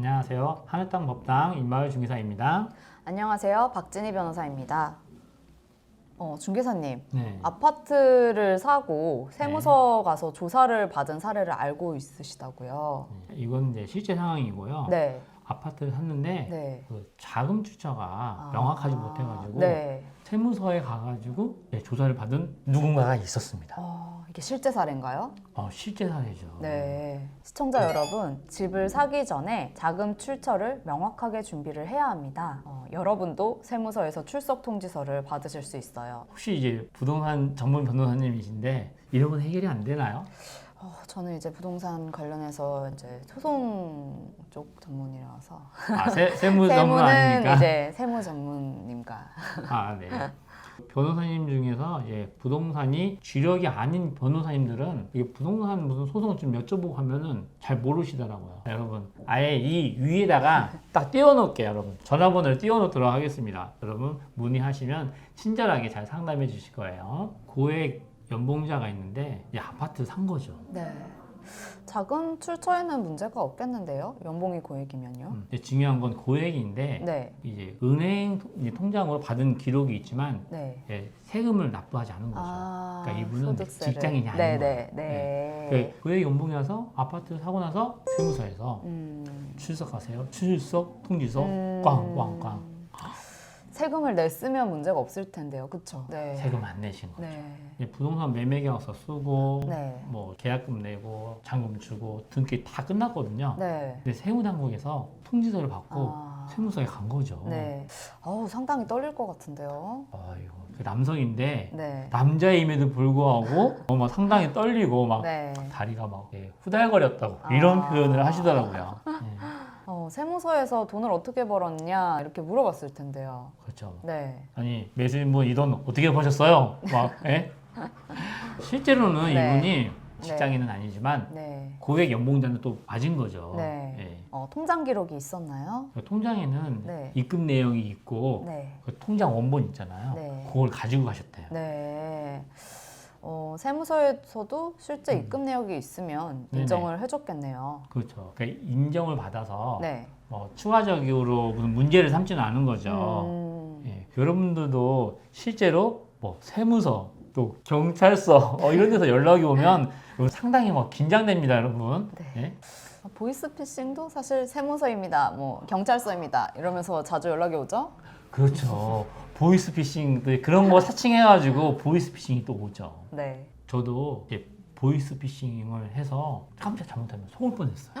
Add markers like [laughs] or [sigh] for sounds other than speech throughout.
안녕하세요. 하늘땅 법당 임마을 중개사입니다. 안녕하세요. 박진희 변호사입니다. 어, 중개사님, 네. 아파트를 사고 세무서 가서 조사를 받은 사례를 알고 있으시다고요. 네, 이건 이제 실제 상황이고요. 네, 아파트를 샀는데 네. 그 자금 출처가 아, 명확하지 못해가지고 네. 세무서에 가가지고 네, 조사를 받은 누군가가 있었습니다. 어, 이게 실제 사례인가요? 어, 실제 사례죠. 네. 시청자 여러분, 집을 사기 전에 자금 출처를 명확하게 준비를 해야 합니다. 어, 여러분도 세무서에서 출석 통지서를 받으실 수 있어요. 혹시 이제 부동산 전문 변호사님이신데 이런 건 해결이 안 되나요? 어, 저는 이제 부동산 관련해서 이제 소송 쪽 전문이라서 아, 세, 세무 전문 [laughs] 세무는 아닙니까? 이제 세무 전문님과 아, 네. 변호사님 중에서 이제 부동산이 주력이 아닌 변호사님들은 이게 부동산 무슨 소송 좀 여쭤보고 하면은 잘 모르시더라고요. 여러분, 아예 이 위에다가 딱 띄워놓을게요, 여러분. 전화번호를 띄워놓도록 하겠습니다. 여러분, 문의하시면 친절하게 잘 상담해 주실 거예요. 고액 연봉자가 있는데 이제 아파트 산 거죠. 네. 자금 출처에는 문제가 없겠는데요. 연봉이 고액이면요. 음, 이제 중요한 건 고액인데 네. 이제 은행 이제 통장으로 받은 기록이 있지만 네. 예, 세금을 납부하지 않은 거죠. 아, 그러니까 이분은 소득세를. 직장인이 아닌 네, 거예요. 네, 네. 그 고액 연봉이라서 아파트 사고 나서 세무서에서 음, 출석하세요. 출석 통지서 음, 꽝꽝꽝 세금을 냈으면 문제가 없을 텐데요. 그렇죠? 네. 세금 안 내신 거죠. 네. 이제 부동산 매매 계약서 쓰고 네. 뭐 계약금 내고 잔금 주고 등기 다 끝났거든요. 네. 근데 세무당국에서 통지서를 받고 아. 세무서에 간 거죠. 네. 어우, 상당히 떨릴 것 같은데요. 아이고 그 남성인데 네. 남자임에도 불구하고 [laughs] 어, 막 상당히 떨리고 막 네. 다리가 막 예, 후달거렸다고 이런 아. 표현을 하시더라고요. 예, [laughs] 어, 세무서에서 돈을 어떻게 벌었냐 이렇게 물어봤을 텐데요. 그렇죠. 네. 아니 매수인분 이 돈 어떻게 버셨어요? 막 예? 실제로는 네. 이분이 직장인은 아니지만 네. 고액 연봉자는 또 맞은 거죠. 네. 예. 어, 통장 기록이 있었나요? 그 통장에는 네. 입금 내용이 있고 네. 그 통장 원본 있잖아요. 네. 그걸 가지고 가셨대요. 네. 어, 세무서에서도 실제 입금 내역이 있으면 음. 네네. 인정을 해줬겠네요. 그렇죠. 그러니까 인정을 받아서 네. 뭐 추가적으로 무슨 문제를 삼지는 않은 거죠. 음, 예, 여러분들도 실제로 뭐 세무서 또 경찰서 어, 이런 데서 연락이 오면 이거 상당히 막 긴장됩니다, 여러분. 네. 예? 보이스피싱도 사실 세무서입니다. 뭐 경찰서입니다. 이러면서 자주 연락이 오죠? 그렇죠. 보이스피싱 또 그런 거 사칭해가지고 보이스피싱이 또 오죠. 네. 저도 이제 보이스피싱을 해서 깜짝 잘못하면 속을 뻔했어요.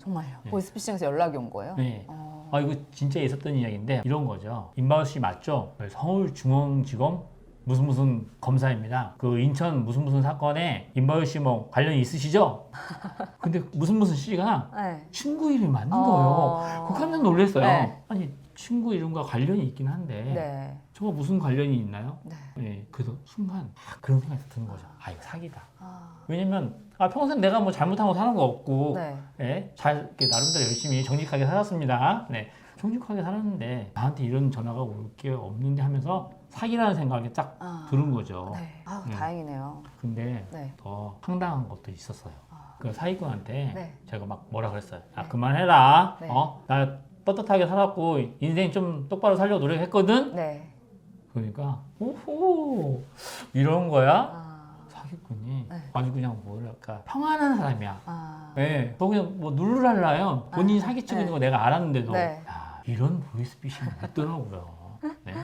정말요. 네. 보이스피싱에서 연락이 온 거예요? 네. 어, 아 이거 진짜 있었던 이야기인데 이런 거죠. 임바우 씨 맞죠? 서울중앙지검 무슨 무슨 검사입니다. 그 인천 무슨 무슨 사건에 임바우 씨뭐 관련이 있으시죠? [laughs] 근데 무슨 무슨 씨가 네. 친구 이름이 맞는 어. 거예요. 그 깜짝 놀랐어요. 네. 아니 친구 이름과 관련이 있긴 한데 네. 저거 무슨 관련이 있나요? 네. 예, 그래서 순간 아, 그런 생각이 드는 거죠. 아 이거 사기다. 아, 왜냐면 아, 평생 내가 뭐 잘못한 거 사는 거 없고 네. 예, 잘 이렇게 나름대로 열심히 정직하게 살았습니다. 네, 정직하게 살았는데 나한테 이런 전화가 올 게 없는데 하면서 사기라는 생각이 딱 아. 들은 거죠. 네. 아, 네. 다행이네요. 근데 네. 더 황당한 것도 있었어요. 아. 그 사기꾼한테 네. 제가 막 뭐라 그랬어요. 아 네. 그만해라. 네. 어, 나 떳떳하게 살았고 인생 좀 똑바로 살려고 노력했거든. 네. 그러니까 오호 이런 거야. 아. 사기꾼이 네. 아주 그냥 뭐랄까 평안한 사람이야. 아. 네, 거 그냥 뭐 누르랄라요. 본인이 아, 사기치고 네. 있는 거 내가 알았는데도 네. 야, 이런 보이스피싱이 있더라고요. 네.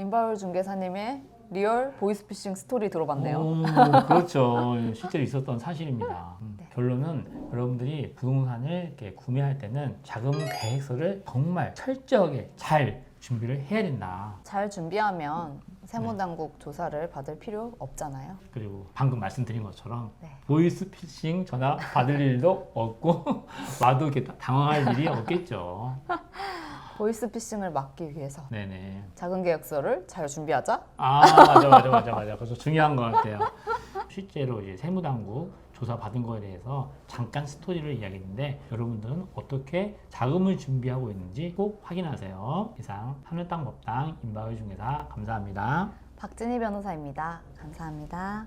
임바울 중개사님의 리얼 보이스피싱 스토리 들어봤네요. 오, 그렇죠. 실제로 있었던 사실입니다. 음, 네. 결론은 여러분들이 부동산을 이렇게 구매할 때는 자금 계획서를 정말 철저하게 잘 준비를 해야 된다. 잘 준비하면 세무당국 조사를 받을 필요 없잖아요. 그리고 방금 말씀드린 것처럼 네. 보이스피싱 전화 받을 일도 없고 [laughs] 와도 이렇게 당황할 일이 없겠죠. 보이스피싱을 막기 위해서 네네. 작은 계약서를 잘 준비하자. 아 맞아 맞아 맞아 맞아 그래서 중요한 것 같아요 실제로 이제 세무당국 조사 받은 거에 대해서 잠깐 스토리를 이야기했는데 여러분들은 어떻게 자금을 준비하고 있는지 꼭 확인하세요 이상 하늘땅 법당 임바울 중개사 감사합니다 박진희 변호사입니다. 감사합니다.